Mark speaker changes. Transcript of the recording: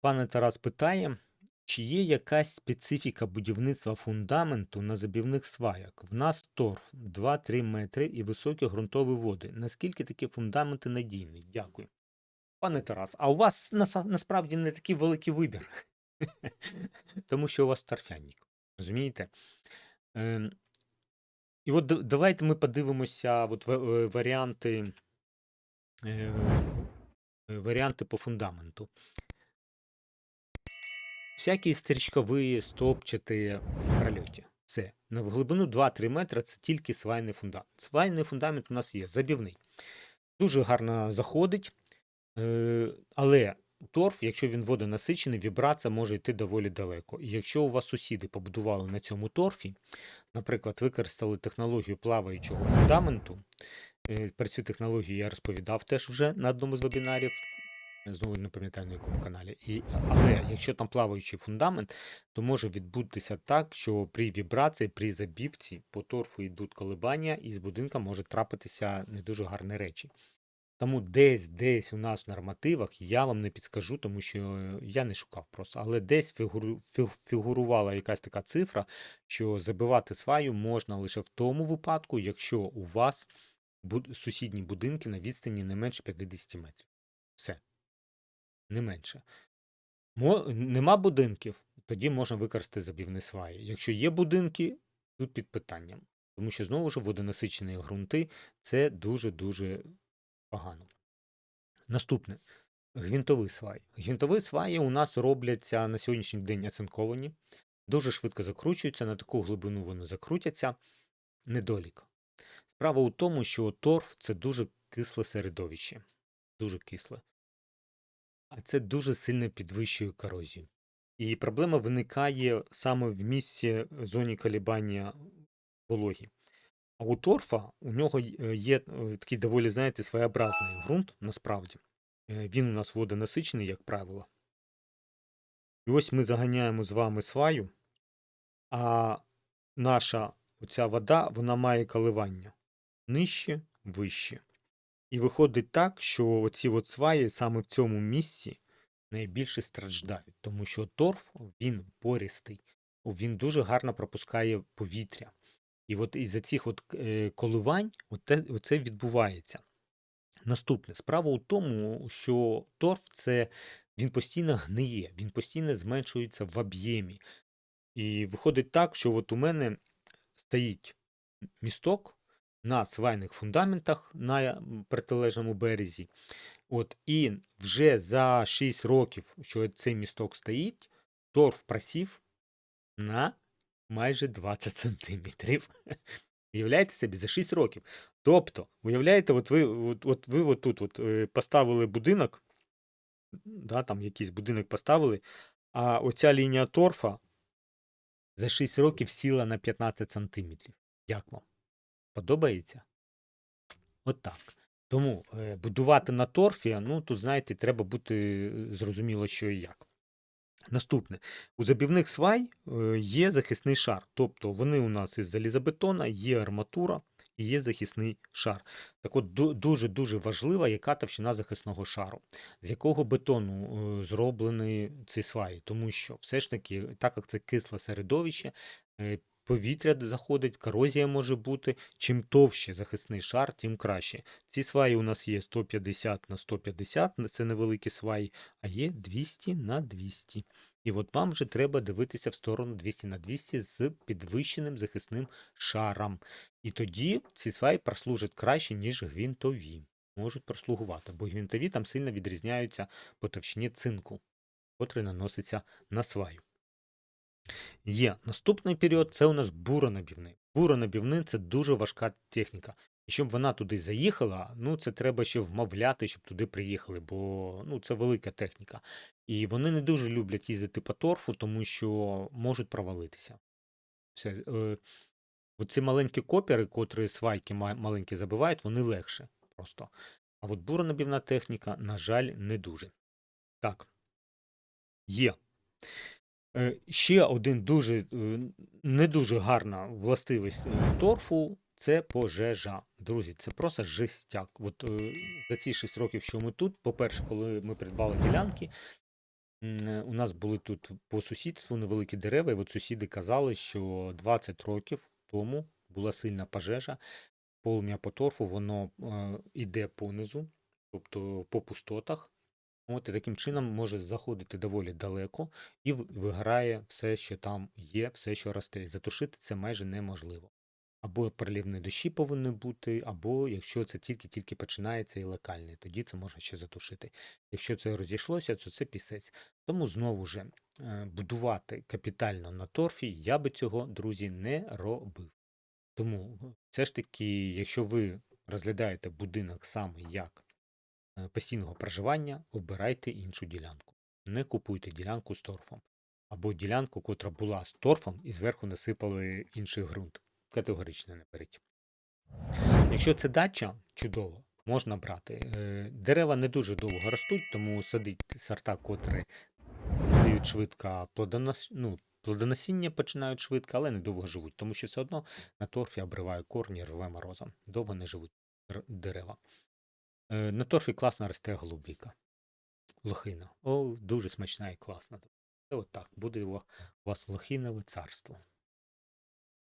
Speaker 1: Пане Тарас питає, чи є якась специфіка будівництва фундаменту на забівних сваях? В нас торф 2-3 метри і високі ґрунтові води. Наскільки такі фундаменти надійні? Дякую. Пане Тарас, а у вас насправді не такий великий вибір, тому що у вас торфяник. Розумієте? Ем, і от давайте ми подивимося от, е, варіанти, е, варіанти по фундаменту. Всякі стрічкові, стопчаті прольоті. Це на глибину 2-3 метри це тільки свайний фундамент. Свайний фундамент у нас є забівний. Дуже гарно заходить, е, але торф, якщо він водонасичений, вібрація може йти доволі далеко. І якщо у вас сусіди побудували на цьому торфі, наприклад, використали технологію плаваючого фундаменту, е, про цю технологію я розповідав теж вже на одному з вебінарів. Знову не пам'ятаю на якому каналі. І, але якщо там плаваючий фундамент, то може відбутися так, що при вібрації, при забівці по торфу йдуть колебання, і з будинка може трапитися не дуже гарні речі. Тому десь, десь у нас в нормативах я вам не підскажу, тому що я не шукав просто, але десь фігуру, фі- фігурувала якась така цифра, що забивати сваю можна лише в тому випадку, якщо у вас сусідні будинки на відстані не менше 50 метрів. Все не менше. Мо, нема будинків, тоді можна використати забівні сваї. Якщо є будинки, тут під питанням. Тому що знову ж водонасичені ґрунти це дуже-дуже погано. Наступне гвинтові сваї. Гвинтові сваї у нас робляться на сьогоднішній день оцинковані, дуже швидко закручуються, на таку глибину вони закрутяться. Недолік. Справа у тому, що торф це дуже кисле середовище. Дуже кисле. Це дуже сильно підвищує корозію. І проблема виникає саме в місці зоні колібання вологі. А у торфа у нього е, є е, такий доволі, знаєте, своєобразний ґрунт насправді. Е, Він у нас водонасичений, як правило. І ось ми заганяємо з вами сваю, а наша оця вода вона має коливання нижче, вище. І виходить так, що от сваї саме в цьому місці найбільше страждають, тому що торф він пористий, він дуже гарно пропускає повітря. І от із-за цих от е, коливань оце відбувається. Наступне справа у тому, що торф це він постійно гниє, він постійно зменшується в об'ємі. І виходить так, що от у мене стоїть місток на свайних фундаментах на протилежному березі. От, і вже за 6 років, що цей місток стоїть, торф просів на майже 20 сантиметрів. Уявляєте собі, за 6 років. Тобто, уявляєте, от ви от, от ви от тут от, е, поставили будинок, да, там якийсь будинок поставили, а оця лінія торфа за 6 років сіла на 15 сантиметрів. Як вам? Подобається? От так. Тому е, будувати на торфі, ну тут, знаєте, треба бути е, зрозуміло, що і як. Наступне. У забівних свай е, є захисний шар. Тобто вони у нас із залізобетона, є арматура і є захисний шар. Так от дуже-дуже важлива, яка товщина захисного шару, з якого бетону е, зроблені ці сваї. Тому що все ж таки, так як це кисле середовище, е, повітря заходить, корозія може бути. Чим товще захисний шар, тим краще. Ці сваї у нас є 150 на 150, це невеликі сваї, а є 200 на 200. І от вам вже треба дивитися в сторону 200 на 200 з підвищеним захисним шаром. І тоді ці сваї прослужать краще, ніж гвинтові. Можуть прослугувати, бо гвинтові там сильно відрізняються по товщині цинку, котрий наноситься на сваю. Є наступний період це у нас буронабівний. Буронабівний це дуже важка техніка. І щоб вона туди заїхала, ну це треба ще вмовляти, щоб туди приїхали, бо ну, це велика техніка. І вони не дуже люблять їздити по торфу, тому що можуть провалитися. Все, е, оці маленькі копери, котрі свайки маленькі забивають, вони легше просто. А от буронабівна техніка, на жаль, не дуже. Так. Є. Е, Ще один дуже е, не дуже гарна властивість е, торфу це пожежа. Друзі, це просто жестяк. От за ці 6 років, що ми тут, по-перше, коли ми придбали ділянки, У нас були тут по сусідству невеликі дерева, і от сусіди казали, що 20 років тому була сильна пожежа, полум'я по торфу, воно е, іде понизу, тобто по пустотах. От і таким чином може заходити доволі далеко і виграє все, що там є, все, що росте. Затушити це майже неможливо. Або проливні дощі повинні бути, або якщо це тільки-тільки починається і локальний, тоді це можна ще затушити. Якщо це розійшлося, то це пісець. Тому знову ж е, будувати капітально на торфі я би цього, друзі, не робив. Тому е, все ж таки, якщо ви розглядаєте будинок саме як постійного проживання, обирайте іншу ділянку. Не купуйте ділянку з торфом. Або ділянку, котра була з торфом, і зверху насипали інший ґрунт. Категорично не беріть. Якщо це дача, чудово, можна брати. Е, Дерева не дуже довго ростуть, тому садить сорта, котрі дають швидко плодонос... ну, плодоносіння починають швидко, але не довго живуть, тому що все одно на торфі обриває корні, рве морозом. Довго не живуть дерева. Е, На торфі класно росте голубіка. Лохина. О, дуже смачна і класна. Це от буде у вас лохинове царство.